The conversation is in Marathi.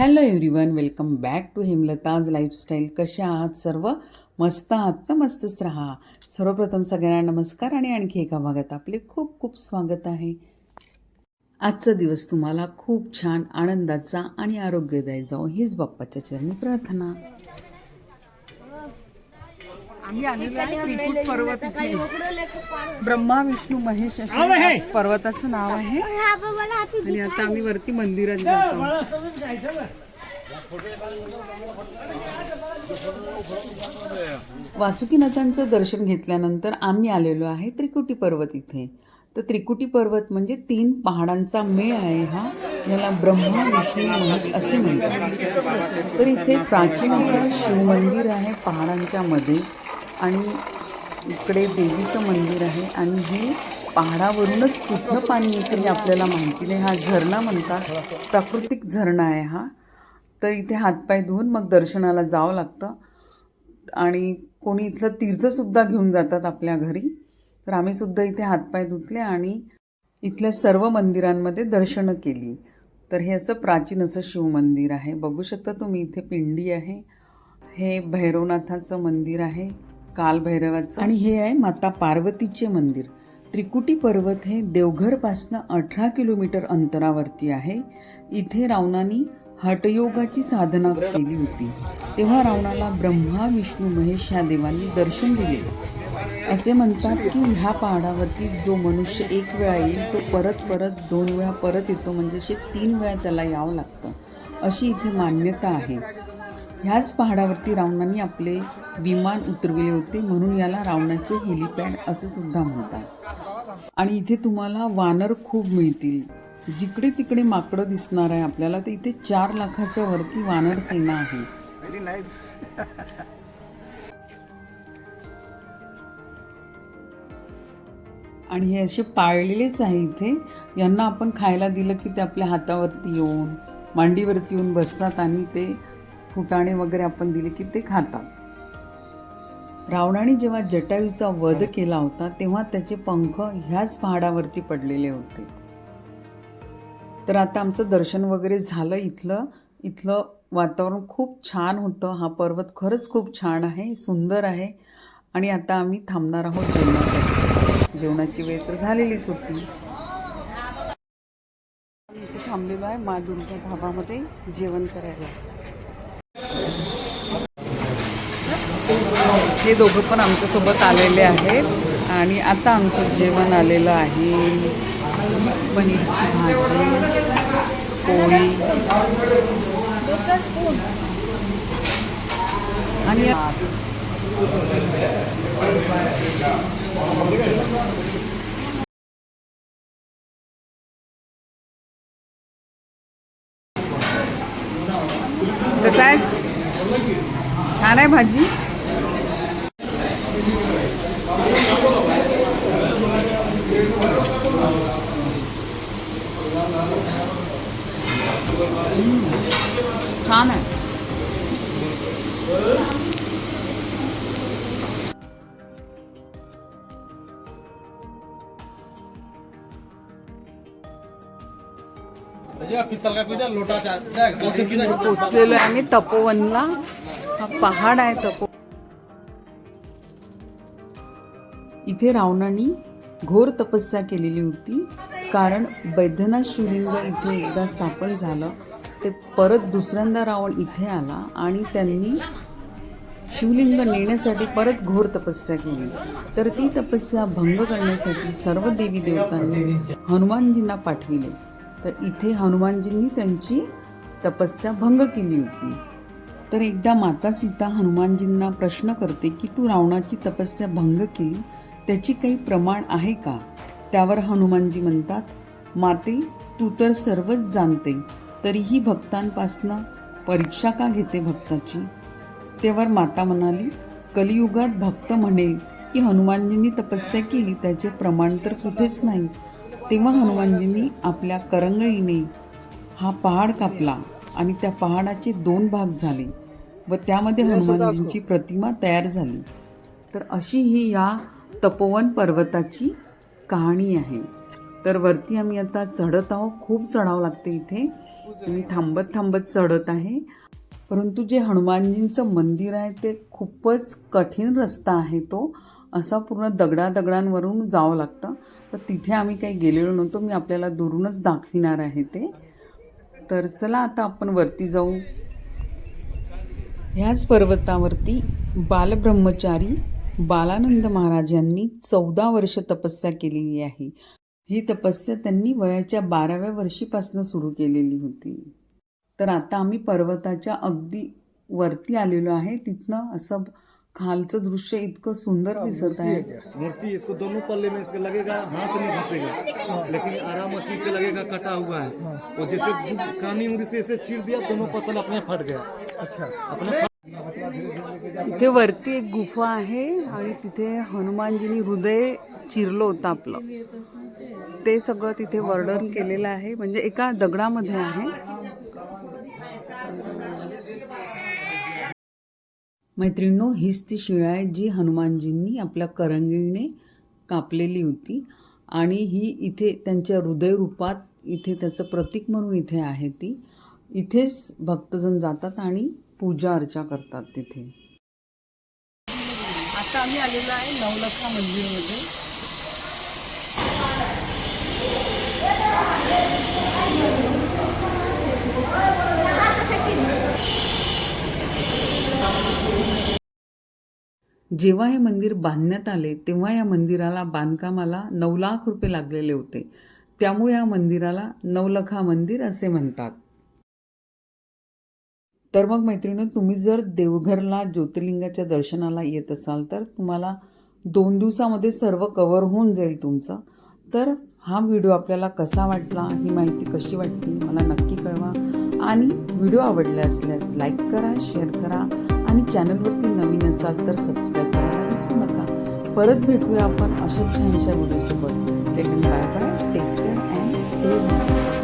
Hello everyone welcome back to Himlata's lifestyle कशा आहात सर्व? मस्त आहात तर मस्तच राहा. सर्वप्रथम सगळ्यांना नमस्कार आणि आणखी एका भागात आपले खूप खूप स्वागत आहे. आजचा दिवस तुम्हाला खूप छान आनंदाचा आणि आरोग्यदायी जाओ हीच बाप्पाच्या चरणी प्रार्थना. आम्ही आलेलो आहे त्रिकूट पर्वत इथे. ब्रह्मा विष्णू महेश असे पर्वताचं नाव आहे. आणि आता आम्ही वरती मंदिरात जातो. वासुकीनाथांचं दर्शन घेतल्यानंतर आम्ही आलेलो आहे त्रिकुटी पर्वत इथे. तर त्रिकुटी पर्वत म्हणजे तीन पहाडांचा मेळ आहे हा याला ब्रह्मा विष्णू महेश असे म्हणतात. तर इथे प्राचीन असं शिवमंदिर आहे पहाडांच्या मध्ये. आणि इकडे देवीचं मंदिर आहे आणि हे पहाडावरूनच कुठलं पाणी येतं हे आपल्याला माहिती नाही. हा झरणा म्हणतात प्राकृतिक झरणा आहे हा. तर इथे हातपाय धुवून मग दर्शनाला जावं लागतं. आणि कोणी इथलं तीर्थसुद्धा घेऊन जातात आपल्या घरी. तर आम्हीसुद्धा इथे हातपाय धुतले आणि इथल्या सर्व मंदिरांमध्ये दर्शनं केली. तर हे असं प्राचीन असं शिवमंदिर आहे. बघू शकता तुम्ही इथे पिंडी आहे. हे भैरवनाथाचं मंदिर आहे. कालभैरवाचं. आणि हे आहे माता पार्वतीचे मंदिर. त्रिकुटी पर्वत हे देवघरपासनं अठरा किलोमीटर अंतरावरती आहे. इथे रावणानी हटयोगाची साधना केली होती. तेव्हा रावणाला ब्रह्मा विष्णू महेश ह्या देवांनी दर्शन दिले असे म्हणतात की ह्या पहाडावरती जो मनुष्य एक वेळा येईल तो परत परत दोन वेळा परत येतो. म्हणजे असे तीन वेळा त्याला यावं लागतं. अशी इथे मान्यता आहे. ह्याच पहाडावरती रावणाने आपले विमान उतरविले होते म्हणून याला रावणाचे हेलिपॅड असे सुद्धा म्हणतात. आणि इथे तुम्हाला वानर खूप मिळतील. जिकडे तिकडे माकडं दिसणार आहे आपल्याला तर इथे चार लाखाच्या वरती वानर सेना आहे. आणि हे असे पाळलेलेच आहे इथे. यांना आपण खायला दिलं की ते आपल्या हातावरती येऊन मांडीवरती येऊन बसतात आणि ते फुटाणे वगैरे आपण दिले की ते खातात. रावणाने जेव्हा जटायूचा वध केला होता तेव्हा त्याचे पंख ह्याच पहाडावरती पडलेले होते. तर आता आमचं दर्शन वगैरे झालं इथलं. इथलं वातावरण खूप छान होतं. हा पर्वत खरंच खूप छान आहे सुंदर आहे. आणि आता आम्ही थांबणार आहोत जेवणासाठी. जेवणाची वेळ तर झालेलीच होती. आम्ही इथे थांबलेलो आहे मा दुर्गा ढाबामध्ये जेवण करायला. हे दोघं पण आमच्यासोबत आलेले आहेत. आणि आता आमचं जेवण आलेलं आहे. पनीरची भाजी पोळी. आणि कसं आहे? छान आहे भाजी? छान आहे. पोचलेलो आहे आम्ही तपोवनला. हा पहाड आहे तपो इथे रावणाने घोर तपस्या केलेली होती. कारण बैद्यनाथ शिवलिंग इथे एकदा स्थापन झालं ते परत दुसऱ्यांदा रावण इथे आला आणि त्यांनी शिवलिंग नेण्यासाठी परत घोर तपस्या केली. तर ती तपस्या भंग करण्यासाठी सर्व देवी देवतांनी हनुमानजींना पाठविले. तर इथे हनुमानजींनी त्यांची तपस्या भंग केली होती. तर एकदा माता सीता हनुमानजींना प्रश्न करते की तू रावणाची तपस्या भंग केली? त्याची काही प्रमाण आहे का? त्यावर हनुमानजी म्हणतात माते तू तर सर्वच जाणते तरीही भक्तांपासनं परीक्षा का घेते भक्ताची? तेव्हा माता म्हणाली कलियुगात भक्त म्हणेल की हनुमानजींनी तपस्या केली त्याचे प्रमाण तर कुठेच नाही. तेव्हा हनुमानजींनी आपल्या करंगळीने हा पहाड कापला आणि त्या पहाडाचे दोन भाग झाले व त्यामध्ये हनुमानजींची प्रतिमा तयार झाली. तर अशी ही या तपोवन पर्वताची कहाणी आहे. तर वरती आम्ही आता चढत आहोत. खूप चढावं लागते इथे. मी थांबत थांबत चढत आहे. परंतु जे हनुमानजींचं मंदिर आहे ते खूपच कठीण रस्ता आहे तो. असा पूर्ण दगडा दगडांवरून जावं लागतं. तर तिथे आम्ही काही गेलेलो नव्हतो. मी आपल्याला दुरूनच दाखविणार आहे ते. तर चला आता आपण वरती जाऊ. ह्याच पर्वतावरती बालब्रह्मचारी बालानंद महाराज यांनी चौदा वर्ष तपस्या केलेली आहे. ही तपस्या त्यांनी वयाच्या बाराव्या वर्षीपासून सुरू केलेली होती. तर आता आम्ही पर्वताच्या अगदी वरती आलेलो आहे. तिथनं असं खालचं दृश्य इतकं सुंदर दिसत आहे. मूर्ति इसको दोनों पल्ले में इसके लगेगा हाथ नहीं घुसेगा। लेकिन आराम मशीन से लगेगा कटा हुआ है। वो जैसे कानी उंगली से ऐसे चीर दिया दोनों पतल अपने फट गया। अच्छा। अपने इथे वरती एक गुफा आहे आणि तिथे हनुमानजींनी हृदय चिरलं होतं आपलं. ते सगळं तिथे वर्णन केलेलं आहे. म्हणजे एका दगडामध्ये आहे. मैत्रिणो हीच ती शिळा आहे जी हनुमानजींनी आपल्या करंगीने कापलेली होती. आणि ही इथे त्यांच्या हृदयरूपात इथे त्याचं प्रतीक म्हणून इथे आहे ती. इथेच भक्तजण जातात आणि पूजा अर्चा करतात तिथे. आता आम्ही आलेलो आहे नवलखा मंदिरमध्ये. जेव्हा हे मंदिर बांधण्यात आले तेव्हा या मंदिराला बांधकामाला नऊ लाख रुपये लागलेले होते. त्यामुळे या मंदिराला नवलखा मंदिर असे म्हणतात. तर मग मैत्रिणी तुम्ही जर देवघरला ज्योतिर्लिंगाच्या दर्शनाला येत असाल तर तुम्हाला दोन दिवसामध्ये सर्व कवर होऊन जाईल तुमचं. तर हा व्हिडिओ आपल्याला कसा वाटला ही माहिती कशी वाटली मला नक्की कळवा. आणि व्हिडिओ आवडला असल्यास लाईक करा शेअर करा आणि चॅनलवरती नवीन असाल तर सबस्क्राईब करायला विसरू नका. परत भेटूया आपण अशा छानशा व्हिडिओसोबत take bye bye take care and stay